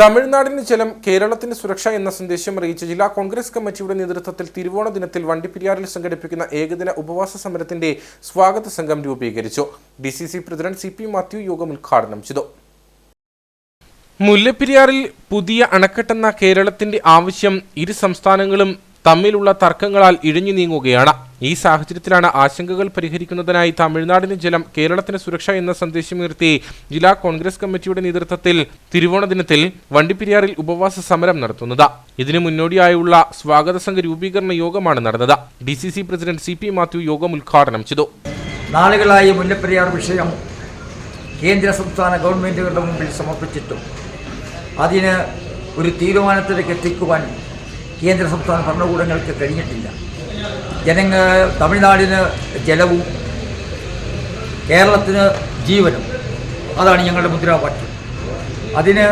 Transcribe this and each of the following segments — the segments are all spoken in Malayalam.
തമിഴ്നാടിന് ജലം കേരളത്തിന് സുരക്ഷ എന്ന സന്ദേശം അറിയിച്ച് ജില്ലാ കോൺഗ്രസ് കമ്മിറ്റിയുടെ നേതൃത്വത്തിൽ തിരുവോണ ദിനത്തിൽ വണ്ടിപ്പെരിയാറിൽ സംഘടിപ്പിക്കുന്ന ഏകദിന ഉപവാസ സമരത്തിന്റെ സ്വാഗത സംഘം രൂപീകരിച്ചു. D C C president C P Mathew യോഗം ഉദ്ഘാടനം ചെയ്തു. മുല്ലപ്പെരിയാറിൽ പുതിയ അണക്കെട്ടെന്ന കേരളത്തിന്റെ ആവശ്യം ഇരു സംസ്ഥാനങ്ങളും തമ്മിലുള്ള തർക്കങ്ങളാൽ ഇഴഞ്ഞു നീങ്ങുകയാണ്. ഈ സാഹചര്യത്തിലാണ് ആശങ്കകൾ പരിഹരിക്കുന്നതിനായി തമിഴ്നാടിന് ജലം കേരളത്തിന് സുരക്ഷ എന്ന സന്ദേശമുയർത്തി ജില്ലാ കോൺഗ്രസ് കമ്മിറ്റിയുടെ നേതൃത്വത്തിൽ തിരുവോണ ദിനത്തിൽ വണ്ടിപ്പെരിയാറിൽ ഉപവാസ സമരം നടത്തുന്നത്. ഇതിനു മുന്നോടിയായുള്ള സ്വാഗത സംഘ രൂപീകരണ യോഗമാണ് നടന്നത്. D C C president C P Mathew യോഗം ഉദ്ഘാടനം ചെയ്തു. നാളുകളായി മുല്ലപ്പെരിയാർ വിഷയം കേന്ദ്ര സംസ്ഥാന ഗവൺമെന്റുകളുടെ മുമ്പിൽ സമർപ്പിച്ചിട്ടും അതിന് ഒരു തീരുമാനത്തിലേക്ക് എത്തിക്കുവാൻ കേന്ദ്ര സംസ്ഥാന ഭരണകൂടങ്ങൾക്ക് കഴിഞ്ഞിട്ടില്ല. ജനങ്ങൾ തമിഴ്നാടിന് ജലവും കേരളത്തിന് ജീവനും. അതാണ് ഞങ്ങളുടെ മുദ്രാവാക്യം. അതിന്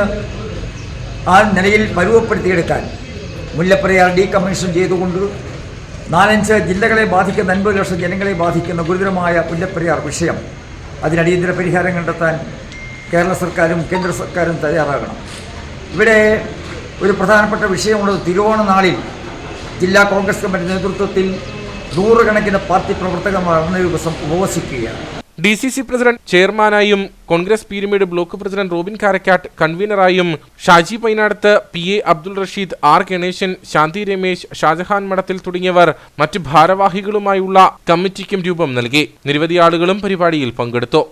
ആ നിലയിൽ പരുവപ്പെടുത്തിയെടുക്കാൻ മുല്ലപ്പെരിയാർ ഡീകമ്മീഷൻ ചെയ്തുകൊണ്ട് നാലഞ്ച് ജില്ലകളെ ബാധിക്കുന്ന അൻപത് ലക്ഷം ജനങ്ങളെ ബാധിക്കുന്ന ഗുരുതരമായ മുല്ലപ്പെരിയാർ വിഷയം അതിന് അടിയന്തര പരിഹാരം കണ്ടെത്താൻ കേരള സർക്കാരും കേന്ദ്ര സർക്കാരും തയ്യാറാകണം. ഇവിടെ ഒരു പ്രധാനപ്പെട്ട വിഷയമുള്ളത് തിരുവോണ നാളിൽ ജില്ലാ കോൺഗ്രസ് കമ്മിറ്റി നേതൃത്വത്തിൽ നൂറുകണക്കിന് പാർട്ടി പ്രവർത്തകർ അന്നേ ദിവസം ഉപവസിക്കുകയാണ്. ഡി സി സി പ്രസിഡന്റ് ചെയർമാനായും Congress Peermade block president Robin Karakkattu കൺവീനറായും Shaji Painadathu P A Abdul Rasheed R Ganesan Shanthi Ramesh Shajahan Madathil തുടങ്ങിയവർ മറ്റ് ഭാരവാഹികളുമായുള്ള കമ്മിറ്റിക്കും രൂപം നൽകി. നിരവധി ആളുകളും പരിപാടിയിൽ പങ്കെടുത്തു.